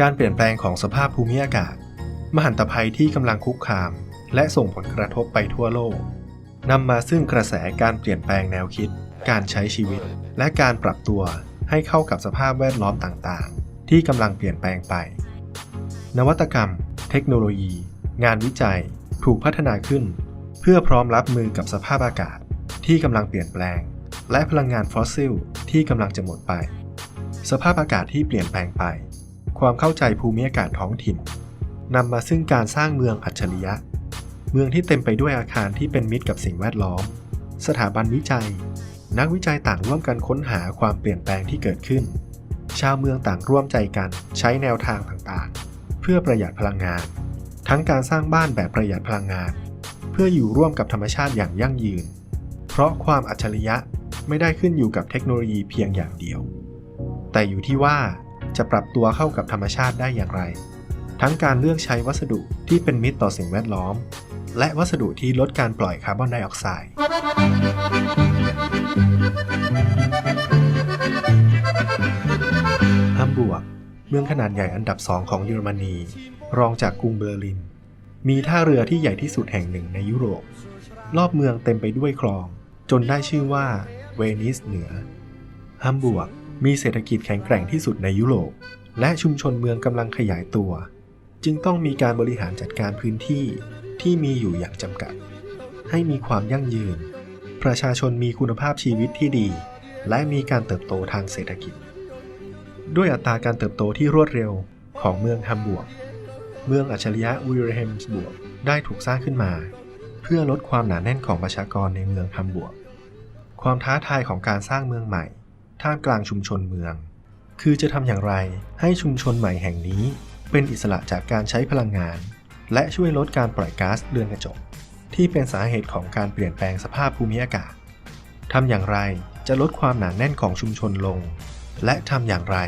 การเปลี่ยนแปลงของสภาพภูมิอากาศ มหันตภัยที่กำลังคุกคาม และส่งผลกระทบไปทั่วโลกนำมาซึ่งกระแสการเปลี่ยนแปลงแนวคิด การใช้ชีวิต และการปรับตัวให้เข้ากับสภาพแวดล้อมต่างๆ ที่กำลังเปลี่ยนแปลงไป นวัตกรรม เทคโนโลยี งานวิจัย ถูกพัฒนาขึ้น เพื่อพร้อมรับมือกับสภาพอากาศ ที่กำลังเปลี่ยนแปลง และพลังงานฟอสซิลที่กำลังจะหมดไป สภาพอากาศที่เปลี่ยนแปลงไป ความเข้าใจภูมิอากาศท้องถิ่นนำมาซึ่งการสร้างเมืองอัจฉริยะ เมืองที่เต็มไปด้วยอาคารที่เป็นมิตรกับสิ่งแวดล้อม สถาบันวิจัย นักวิจัยต่างร่วมกันค้นหาความเปลี่ยนแปลงที่เกิดขึ้น ชาวเมืองต่างร่วมใจกันใช้แนวทางต่างๆ เพื่อประหยัดพลังงาน ทั้งการสร้างบ้านแบบประหยัดพลังงาน เพื่ออยู่ร่วมกับธรรมชาติอย่างยั่งยืน เพราะความอัจฉริยะไม่ได้ขึ้นอยู่กับเทคโนโลยีเพียงอย่างเดียว แต่อยู่ที่ว่า จะปรับตัวเข้ากับธรรมชาติได้อย่างไร ทั้งการเลือกใช้วัสดุที่เป็นมิตรต่อสิ่งแวดล้อม และวัสดุที่ลดการปล่อยคาร์บอนไดออกไซด์ฮัมบวร์กเมืองขนาดใหญ่อันดับสองของเยอรมนี รองจากกรุงเบอร์ลิน มีท่าเรือที่ใหญ่ที่สุดแห่งหนึ่งในยุโรป รอบเมืองเต็มไปด้วยคลอง จนได้ชื่อว่าเวนิสเหนือฮัมบวร์ก มีเศรษฐกิจแข็งแกร่งที่สุดในยุโรป และชุมชนเมืองกำลังขยายตัว จึงต้องมีการบริหารจัดการพื้นที่ที่มีอยู่อย่างจำกัด ให้มีความยั่งยืน ประชาชนมีคุณภาพชีวิตที่ดี และมีการเติบโตทางเศรษฐกิจ ด้วยอัตราการเติบโตที่รวดเร็วของเมืองฮัมบวร์กเมืองอัจฉริยะวิลเฮมสบวร์กได้ถูกสร้างขึ้นมา เพื่อลดความหนาแน่นของประชากรในเมืองฮัมบวร์กความท้าทายของการสร้างเมืองใหม่ ท่ามกลางชุมชนเมือง คือจะทำอย่างไรให้ชุมชนใหม่แห่งนี้ เป็นอิสระจากการใช้พลังงาน และช่วยลดการปล่อยก๊าซเรือนกระจก ที่เป็นสาเหตุของการเปลี่ยนแปลงสภาพภูมิอากาศทำอย่างไรจะลดความหนาแน่นของชุมชนลง และทำอย่างไร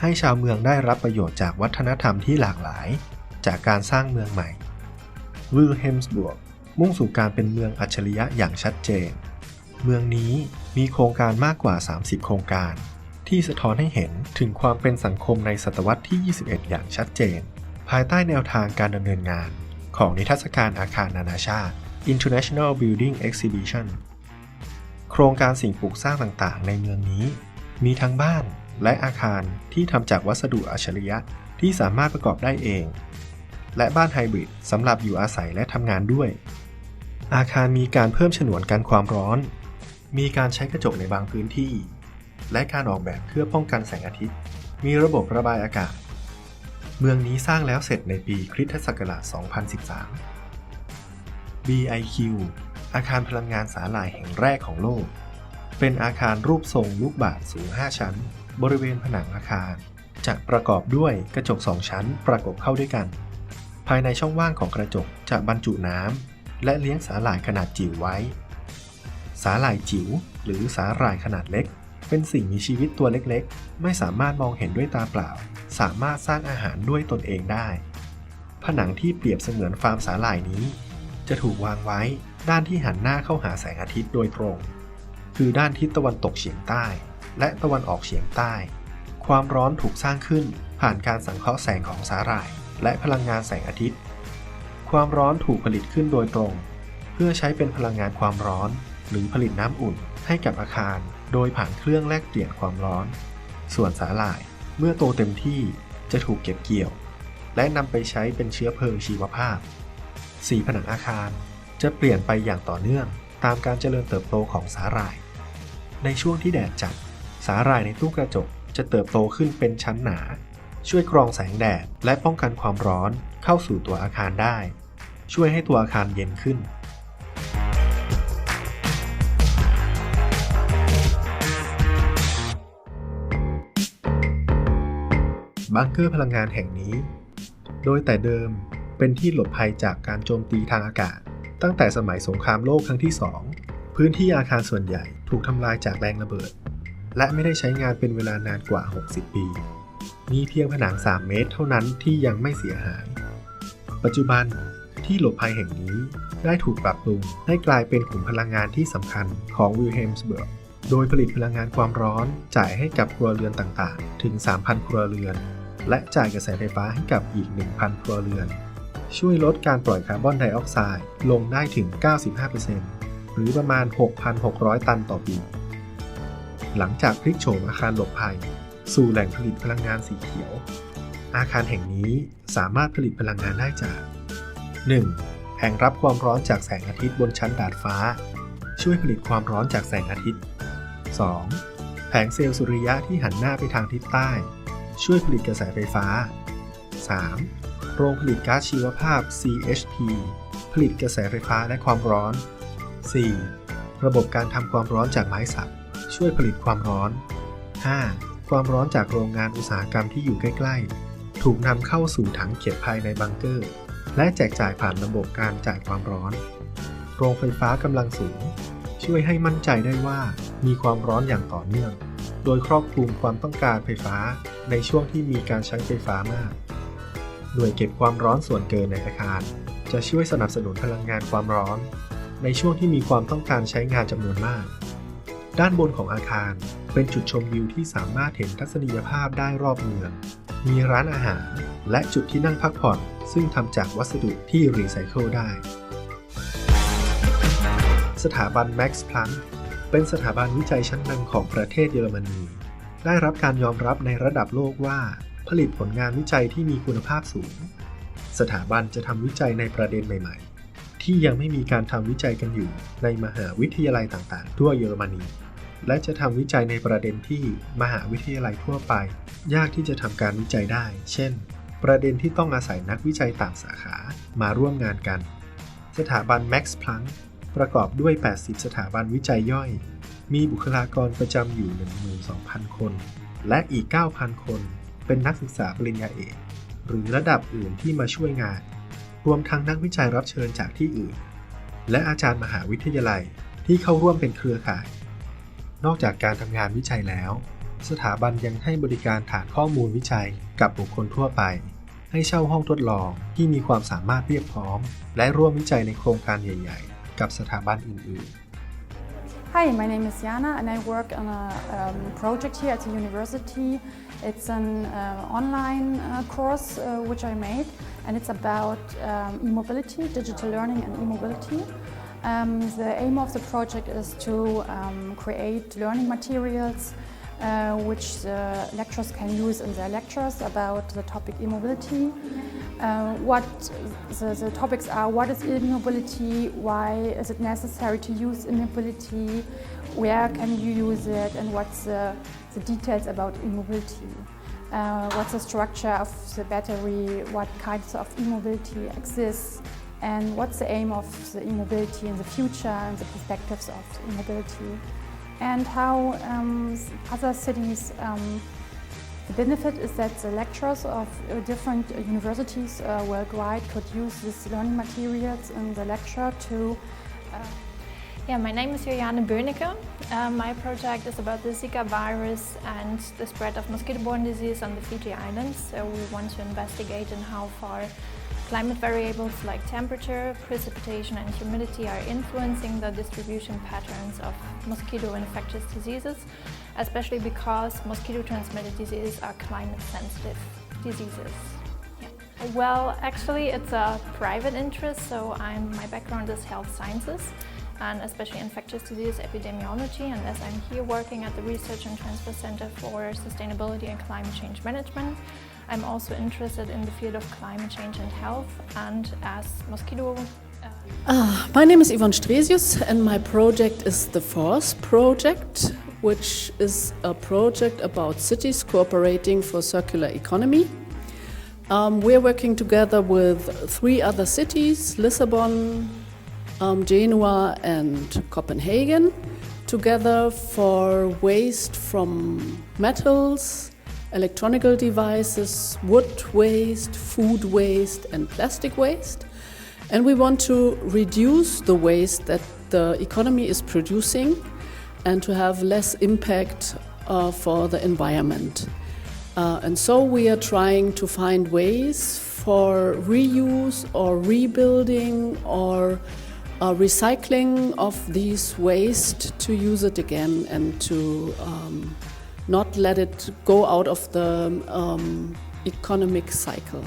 ให้ชาวเมืองได้รับประโยชน์จากวัฒนธรรมที่หลากหลาย จากการสร้างเมืองใหม่วิลเฮมส์บวร์กมุ่งสู่การเป็นเมืองอัจฉริยะอย่างชัดเจน เมืองนี้มีโครงการมากกว่า 30 โครงการ ที่สะท้อนให้เห็นถึงความเป็นสังคมในศตวรรษที่ 21 อย่างชัดเจน ภายใต้แนวทางการดำเนินงาน ของนิทรรศการอาคารนานาชาติ International Building Exhibition โครงการสิ่งปลูกสร้างต่างๆ ในเมืองนี้ มีทั้งบ้านและอาคารที่ทำจากวัสดุอัจฉริยะที่สามารถประกอบได้เอง และบ้านไฮบริดสำหรับอยู่อาศัยและทำงานด้วย อาคารมีการเพิ่มฉนวนกันความร้อน มีการใช้กระจกในบางพื้นที่ และการออกแบบเพื่อป้องกันแสงอาทิตย์ มีระบบระบายอากาศ เมืองนี้สร้างแล้วเสร็จในปีคริสตศักราช 2013 BIQ อาคารพลังงานสาหร่ายแห่งแรกของโลก เป็นอาคารรูปทรงลูกบาศก์สูง 5 ชั้น บริเวณผนังอาคาร จะประกอบด้วยกระจก 2 ชั้นประกบเข้าด้วยกัน ภายในช่องว่างของกระจกจะบรรจุน้ำและเลี้ยงสาหร่ายขนาดจิ๋วไว้ สาหร่ายจิ๋วหรือสาหร่ายขนาดเล็ก เป็นสิ่งมีชีวิตตัวเล็กๆ ไม่สามารถมองเห็นด้วยตาเปล่า สามารถสร้างอาหารด้วยตนเองได้ ผนังที่เปรียบเสมือนฟาร์มสาหร่ายนี้ จะถูกวางไว้ด้านที่หันหน้าเข้าหาแสงอาทิตย์โดยตรง คือด้านทิศตะวันตกเฉียงใต้ และตะวันออกเฉียงใต้ ความร้อนถูกสร้างขึ้นผ่านการสังเคราะห์แสงของสาหร่าย และพลังงานแสงอาทิตย์ ความร้อนถูกผลิตขึ้นโดยตรง เพื่อใช้เป็นพลังงานความร้อน หรือผลิตน้ำอุ่นให้กับอาคาร โดยผ่านเครื่องแลกเปลี่ยนความร้อน ส่วนสาหร่ายเมื่อโตเต็มที่จะถูกเก็บเกี่ยว และนำไปใช้เป็นเชื้อเพลิงชีวภาพ สีผนังอาคารจะเปลี่ยนไปอย่างต่อเนื่องตามการเจริญเติบโตของสาหร่าย ในช่วงที่แดดจัด สาหร่ายในตู้กระจกจะเติบโตขึ้นเป็นชั้นหนา ช่วยกรองแสงแดดและป้องกันความร้อนเข้าสู่ตัวอาคารได้ ช่วยให้ตัวอาคารเย็นขึ้น บังเกอร์พลังงานแห่งนี้ โดยแต่เดิมเป็นที่หลบภัยจากการโจมตีทางอากาศ ตั้งแต่สมัยสงครามโลกครั้งที่ 2 พื้นที่อาคารส่วนใหญ่ถูกทำลายจากแรงระเบิด และไม่ได้ใช้งานเป็นเวลานานกว่า 60 ปี มีเพียงผนัง 3 เมตรเท่านั้นที่ยังไม่เสียหาย ปัจจุบันที่หลบภัยแห่งนี้ได้ถูกปรับปรุงให้กลายเป็นขุมพลังงานที่สำคัญของวิลเฮมสเบิร์ก โดยผลิตพลังงานความร้อนจ่ายให้กับครัวเรือนต่างๆ ถึง 3,000 ครัวเรือน และจ่ายกระแสไฟฟ้าให้กับอีก 1,000 ครัวเรือน ช่วยลดการปล่อยคาร์บอนไดออกไซด์ลงได้ถึง 95%หรือประมาณ 6,600 ตันต่อปี หลังจากพลิกโฉมอาคารหลบภัย สู่แหล่งผลิตพลังงานสีเขียว อาคารแห่งนี้สามารถผลิตพลังงานได้จาก 1. แผงรับความร้อนจากแสงอาทิตย์บนชั้นดาดฟ้า ช่วยผลิตความร้อนจากแสงอาทิตย์ 2. แผงเซลล์สุริยะที่หันหน้าไปทางทิศใต้ ช่วยผลิตกระแสไฟฟ้า 3. โรงผลิตก๊าซชีวภาพ CHP ผลิตกระแสไฟฟ้าและความร้อน 4. ระบบการทำความร้อนจากไม้สัก ช่วยผลิตความร้อน 5. ความร้อนจากโรงงานอุตสาหกรรมที่อยู่ใกล้ ๆ ถูกนำเข้าสู่ถังเก็บภายในบังเกอร์ และแจกจ่ายผ่านระบบการจ่ายความร้อน โรงไฟฟ้ากำลังสูง ช่วยให้มั่นใจได้ว่ามีความร้อนอย่างต่อเนื่อง โดยครอบคลุมความต้องการไฟฟ้าในช่วงที่มีการใช้ไฟฟ้ามาก หน่วยเก็บความร้อนส่วนเกินในอาคาร จะช่วยสนับสนุนพลังงานความร้อน ในช่วงที่มีความต้องการใช้งานจำนวนมาก ด้านบนของอาคารเป็นจุดชมวิวที่สามารถเห็นทัศนียภาพได้รอบเมือง มีร้านอาหาร และจุดที่นั่งพักผ่อน ซึ่งทำจากวัสดุที่รีไซเคิลได้ สถาบัน Max Planck เป็นสถาบันวิจัยชั้นนำของประเทศเยอรมนี ได้รับการยอมรับในระดับโลกว่า ผลิตผลงานวิจัยที่มีคุณภาพสูง สถาบันจะทำวิจัยในประเด็นใหม่ ๆ ที่ยังไม่มีการทำวิจัยกันอยู่ในมหาวิทยาลัยต่างๆ ทั่วเยอรมนี และจะทำวิจัยในประเด็นที่มหาวิทยาลัยทั่วไป ยากที่จะทำการวิจัยได้ เช่น ประเด็นที่ต้องอาศัยนักวิจัยต่างสาขามาร่วมงานกัน สถาบัน Max Planck ประกอบด้วย 80 สถาบันวิจัยย่อย มีบุคลากรประจำอยู่ 12,000 คน และอีก 9,000 คน เป็นนักศึกษาปริญญาเอก หรือระดับอื่นที่มาช่วยงาน รวมทั้งนักวิจัยรับเชิญจากที่อื่น และอาจารย์มหาวิทยาลัยที่เข้าร่วมเป็นเครือข่าย นอกจากการทำงานวิจัยแล้ว สถาบันยังให้บริการฐานข้อมูลวิจัยกับบุคคลทั่วไป ให้เช่าห้องทดลองที่มีความสามารถเรียบพร้อม และร่วมวิจัยในโครงการใหญ่ ๆ กับสถาบันอื่น ๆ Hi, my name is Jana and I work on a um, project here at the university. It's an uh, online uh, course uh, which I made and it's about um, e-mobility, digital learning and e-mobility. Um, the aim of the project is to um, create learning materials uh, which the lecturers can use in their lectures about the topic e-mobility. Uh, what the, the topics are, what is e-mobility, why is it necessary to use e-mobility, where can you use it, and what's the, the details about e-mobility. Uh, what's the structure of the battery, what kinds of e-mobility exists, and what's the aim of the e-mobility in the future and the perspectives of e-mobility and how um, other cities. Um, benefit is that the lecturers of uh, different universities uh, worldwide could use these learning materials in the lecture to. Uh, yeah, my name is Juliane Böhnecke. Uh, my project is about the Zika virus and the spread of mosquito-borne disease on the Fiji Islands. So we want to investigate in how far Climate variables like temperature, precipitation, and humidity are influencing the distribution patterns of mosquito infectious diseases, especially because mosquito transmitted diseases are climate sensitive diseases. Yeah. Well, actually, it's a private interest, so I'm, my background is health sciences and especially infectious disease epidemiology. And as I'm here working at the Research and Transfer Center for Sustainability and Climate Change Management, I'm also interested in the field of climate change and health, and as mosquito. Uh, my name is Yvonne Stresius, and my project is the FORCE project, which is a project about cities cooperating for circular economy. Um, we're working together with three other cities Lisbon, um, Genua, and Copenhagen, together for waste from metals, electronical devices, wood waste, food waste, and plastic waste. And we want to reduce the waste that the economy is producing and to have less impact uh, for the environment. Uh, and so we are trying to find ways for reuse or rebuilding or uh, recycling of these waste to use it again and to um, not let it go out of the um, economic cycle.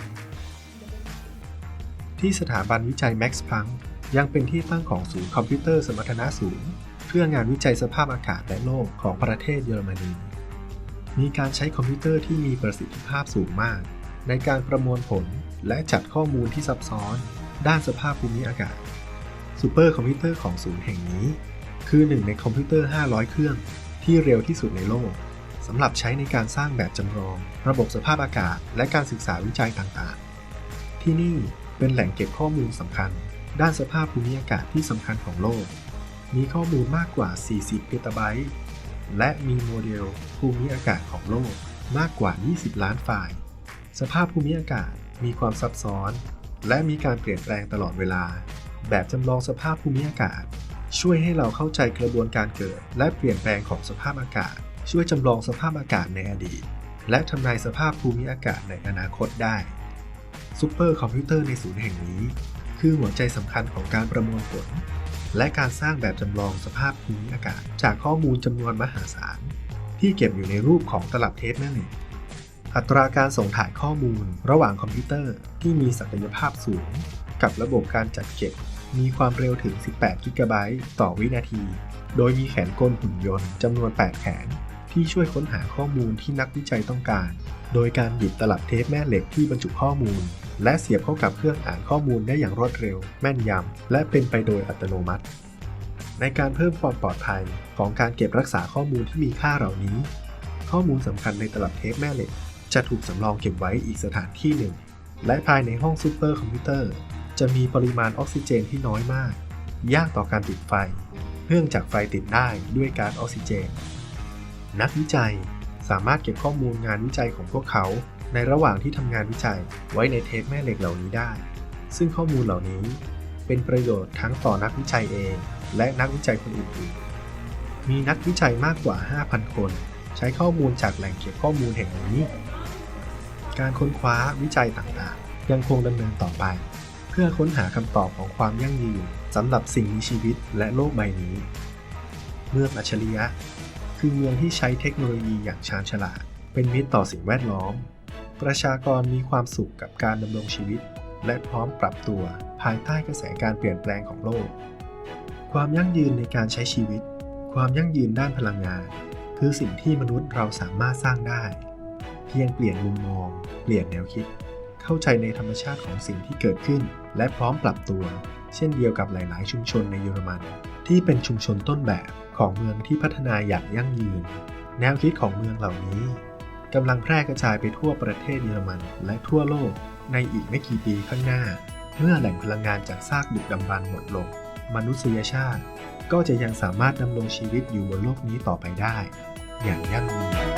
ที่สถาบันวิจัย Max Planck ยังเป็นที่ตั้งของศูนย์คอมพิวเตอร์สมรรถนะสูง เพื่องานวิจัยสภาพอากาศและโลกของประเทศเยอรมนี มีการใช้คอมพิวเตอร์ที่มีประสิทธิภาพสูงมาก ในการประมวลผลและจัดข้อมูลที่ซับซ้อน ด้านสภาพภูมิอากาศซูเปอร์คอมพิวเตอร์ของศูนย์แห่งนี้ คือหนึ่งในคอมพิวเตอร์ 500 เครื่องที่เร็วที่สุดในโลก สำหรับใช้ในการสร้างแบบจำลอง ระบบสภาพอากาศ และการศึกษาวิจัยต่างๆ ที่นี่เป็นแหล่งเก็บข้อมูลสำคัญ ด้านสภาพภูมิอากาศที่สำคัญของโลก มีข้อมูลมากกว่า 40เปตาไบต์ และมีโมเดลภูมิอากาศของโลกมากกว่า 20 ล้านไฟล์ สภาพภูมิอากาศมีความซับซ้อน และมีการเปลี่ยนแปลงตลอดเวลา แบบจำลองสภาพภูมิอากาศ ช่วยให้เราเข้าใจกระบวนการเกิด และเปลี่ยนแปลงของสภาพอากาศ ช่วยจำลองสภาพอากาศในอดีต และทำนายสภาพภูมิอากาศในอนาคตได้ซูเปอร์คอมพิวเตอร์ในศูนย์แห่งนี้ คือหัวใจสำคัญของการประมวลผล และการสร้างแบบจำลองสภาพภูมิอากาศ จากข้อมูลจำนวนมหาศาล ที่เก็บอยู่ในรูปของตลับเทปนั่นเองอัตราการส่งถ่ายข้อมูลระหว่างคอมพิวเตอร์ที่มีศักยภาพสูง กับระบบการจัดเก็บ มีความเร็วถึง 18 กิกะไบต์ต่อวินาที โดยมีแขนกลหุ่นยนต์จำนวน 8 แขน ที่ช่วยค้นหาข้อมูลที่นักวิจัยต้องการ โดยการหยิบตลับเทปแม่เหล็กที่บรรจุข้อมูล และเสียบเข้ากับเครื่องอ่านข้อมูลได้อย่างรวดเร็ว แม่นยำ และเป็นไปโดยอัตโนมัติ ในการเพิ่มความปลอดภัยของการเก็บรักษาข้อมูลที่มีค่าเหล่านี้ ข้อมูลสำคัญในตลับเทปแม่เหล็ก จะถูกสำรองเก็บไว้อีกสถานที่หนึ่ง และภายในห้องซูเปอร์คอมพิวเตอร์ จะมีปริมาณออกซิเจนที่น้อยมาก ยากต่อการติดไฟ เนื่องจากไฟติดได้ด้วยก๊าซออกซิเจน นักวิจัย สามารถเก็บข้อมูลงานวิจัยของพวกเขา ในระหว่างที่ทำงานวิจัยไว้ในเทปแม่เหล็กเหล่านี้ได้ ซึ่งข้อมูลเหล่านี้ เป็นประโยชน์ทั้งต่อนักวิจัยเอง และนักวิจัยคนอื่นๆ มีนักวิจัยมากกว่า 5,000 คน ใช้ข้อมูลจากแหล่งเก็บข้อมูลแห่งนี้ การค้นคว้าวิจัยต่างๆ ยังคงดำเนินต่อไป เพื่อค้นหาคำตอบของความยั่งยืนสำหรับสิ่งมีชีวิตและโลกใบนี้ เมืองอัจฉริยะ คือเมืองที่ใช้เทคโนโลยีอย่างชาญฉลาด เป็นมิตรต่อสิ่งแวดล้อม ประชากรมีความสุขกับการดำรงชีวิต และพร้อมปรับตัวภายใต้กระแสการเปลี่ยนแปลงของโลก ความยั่งยืนในการใช้ชีวิต ความยั่งยืนด้านพลังงาน คือสิ่งที่มนุษย์เราสามารถสร้างได้ เพียงเปลี่ยนมุมมอง เปลี่ยนแนวคิด เข้าใจในธรรมชาติของสิ่งที่เกิดขึ้น และพร้อมปรับตัว เช่นเดียวกับหลาย ๆ ชุมชนในเยอรมัน ที่เป็นชุมชนต้นแบบ ของเมืองที่พัฒนาอย่างยั่งยืน แนวคิดของเมืองเหล่านี้กำลังแพร่กระจายไปทั่วประเทศเยอรมันและทั่วโลกในอีกไม่กี่ปีข้างหน้า เมื่อแหล่งพลังงานจากซากดึกดำบรรพ์หมดลง มนุษยชาติก็จะยังสามารถดำรงชีวิตอยู่บนโลกนี้ต่อไปได้ อย่างยั่งยืน